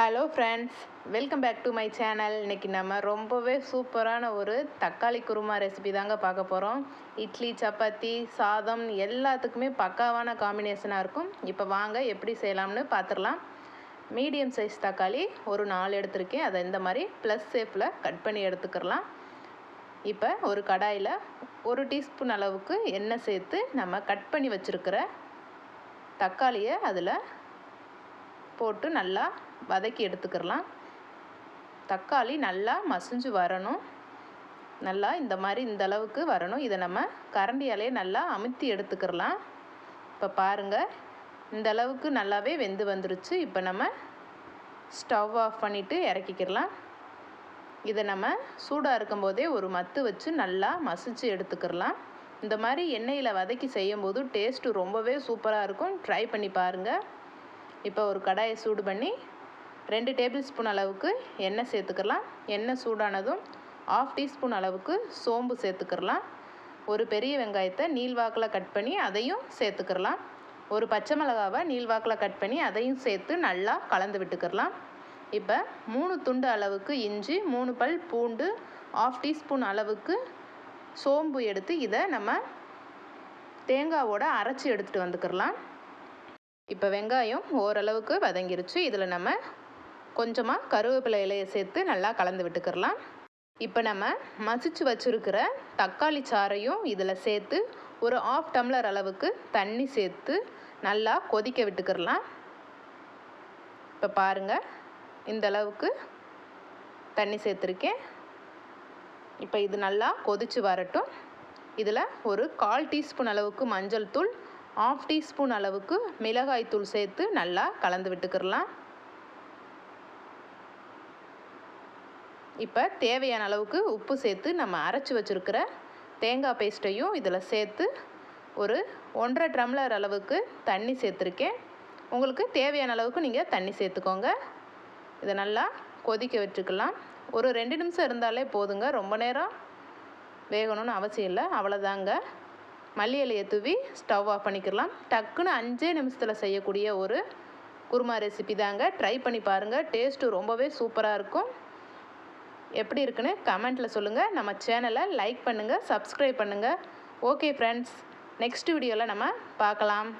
Hello friends welcome back to my channel இன்றைக்கி நம்ம ரொம்பவே சூப்பரான ஒரு தக்காளி குருமா ரெசிபி தாங்க பார்க்க போகிறோம் இட்லி சப்பாத்தி சாதம் எல்லாத்துக்குமே பக்காவான காம்பினேஷனாக இருக்கும். இப்போ வாங்க எப்படி செய்யலாம்னு பார்த்துடலாம் மீடியம் சைஸ் தக்காளி ஒரு நாலு எடுத்திருக்கேன். அதை இந்த மாதிரி ப்ளஸ் ஷேப்பில் கட் பண்ணி எடுத்துக்கிறலாம். இப்போ ஒரு கடாயில் ஒரு டீஸ்பூன் அளவுக்கு எண்ணெய் சேர்த்து நம்ம கட் பண்ணி வச்சுருக்கிற தக்காளியை அதில் போட்டு நல்லா வதக்கி எடுத்துக்கிறலாம். தக்காளி நல்லா மசிஞ்சு வரணும். நல்லா இந்த மாதிரி இந்த அளவுக்கு வரணும். இதை நம்ம கரண்டியாலே நல்லா அமுத்தி எடுத்துக்கிறலாம். இப்போ பாருங்கள் இந்த அளவுக்கு நல்லாவே வெந்து வந்துருச்சு. இப்போ நம்ம ஸ்டவ் ஆஃப் பண்ணிவிட்டு இறக்கிக்கிறலாம். இதை நம்ம சூடாக இருக்கும்போதே ஒரு மத்து வச்சு நல்லா மசிச்சு எடுத்துக்கிறலாம். இந்த மாதிரி எண்ணெயில் வதக்கி செய்யும்போது டேஸ்ட்டு ரொம்பவே சூப்பராக இருக்கும். ட்ரை பண்ணி பாருங்கள் இப்போ ஒரு கடாயை சூடு பண்ணி ரெண்டு டேபிள் ஸ்பூன் அளவுக்கு எண்ணெய் சேர்த்துக்கலாம். எண்ணெய் சூடானதும் ஆஃப் டீஸ்பூன் அளவுக்கு சோம்பு சேர்த்துக்கிறலாம் ஒரு பெரிய வெங்காயத்தை நீள்வாக்கில் கட் பண்ணி அதையும் சேர்த்துக்கிறலாம் ஒரு பச்சை மிளகாவை நீள்வாக்கில் கட் பண்ணி அதையும் சேர்த்து நல்லா கலந்து விட்டுக்கிறலாம் இப்போ மூணு துண்டு அளவுக்கு இஞ்சி மூணு பல் பூண்டு ஆஃப் டீஸ்பூன் அளவுக்கு சோம்பு எடுத்து இதை நம்ம தேங்காவோட அரைச்சி எடுத்துகிட்டு வந்துக்கிறலாம் இப்போ வெங்காயம் ஓரளவுக்கு வதங்கிருச்சு. இதில் நம்ம கொஞ்சமாக கருவேப்பிலை இலையை சேர்த்து நல்லா கலந்து விட்டுக்கிறலாம். இப்போ நம்ம மசிச்சு வச்சுருக்கிற தக்காளி சாறையும் இதில் சேர்த்து ஒரு ஆஃப் டம்ளர் அளவுக்கு தண்ணி சேர்த்து நல்லா கொதிக்க விட்டுக்கிறலாம். இப்போ பாருங்கள் இந்த அளவுக்கு தண்ணி சேர்த்துருக்கேன். இப்போ இது நல்லா கொதித்து வரட்டும். இதில் ஒரு கால் டீஸ்பூன் அளவுக்கு மஞ்சள் தூள் ஆஃப் டீஸ்பூன் அளவுக்கு மிளகாய் தூள் சேர்த்து நல்லா கலந்து விட்டுக்கிறலாம். இப்போ தேவையான அளவுக்கு உப்பு சேர்த்து நம்ம அரைச்சி வச்சுருக்கிற தேங்காய் பேஸ்ட்டையும் இதில் சேர்த்து ஒரு ஒன்றரை ட்ரம்ளர் அளவுக்கு தண்ணி சேர்த்துருக்கேன். உங்களுக்கு தேவையான அளவுக்கு நீங்கள் தண்ணி சேர்த்துக்கோங்க. இதை நல்லா கொதிக்க வச்சுக்கலாம். ஒரு ரெண்டு நிமிஷம் இருந்தாலே போதுங்க. ரொம்ப நேரம் வேகணும்னு அவசியம் இல்லை. அவ்வளோதாங்க மல்லி இலையை தூவி ஸ்டவ் ஆஃப் பண்ணிக்கலாம். டக்குன்னு அஞ்சே நிமிஷத்தில் செய்யக்கூடிய ஒரு குருமா ரெசிபி தாங்க. ட்ரை பண்ணி பாருங்கள் டேஸ்ட்டு ரொம்பவே சூப்பராக இருக்கும். எப்படி இருக்குன்னு கமெண்ட்டில் சொல்லுங்கள் நம்ம சேனலை லைக் பண்ணுங்கள் சப்ஸ்கிரைப் பண்ணுங்கள் ஓகே ஃப்ரெண்ட்ஸ் நெக்ஸ்ட் வீடியோவில் நம்ம பார்க்கலாம்.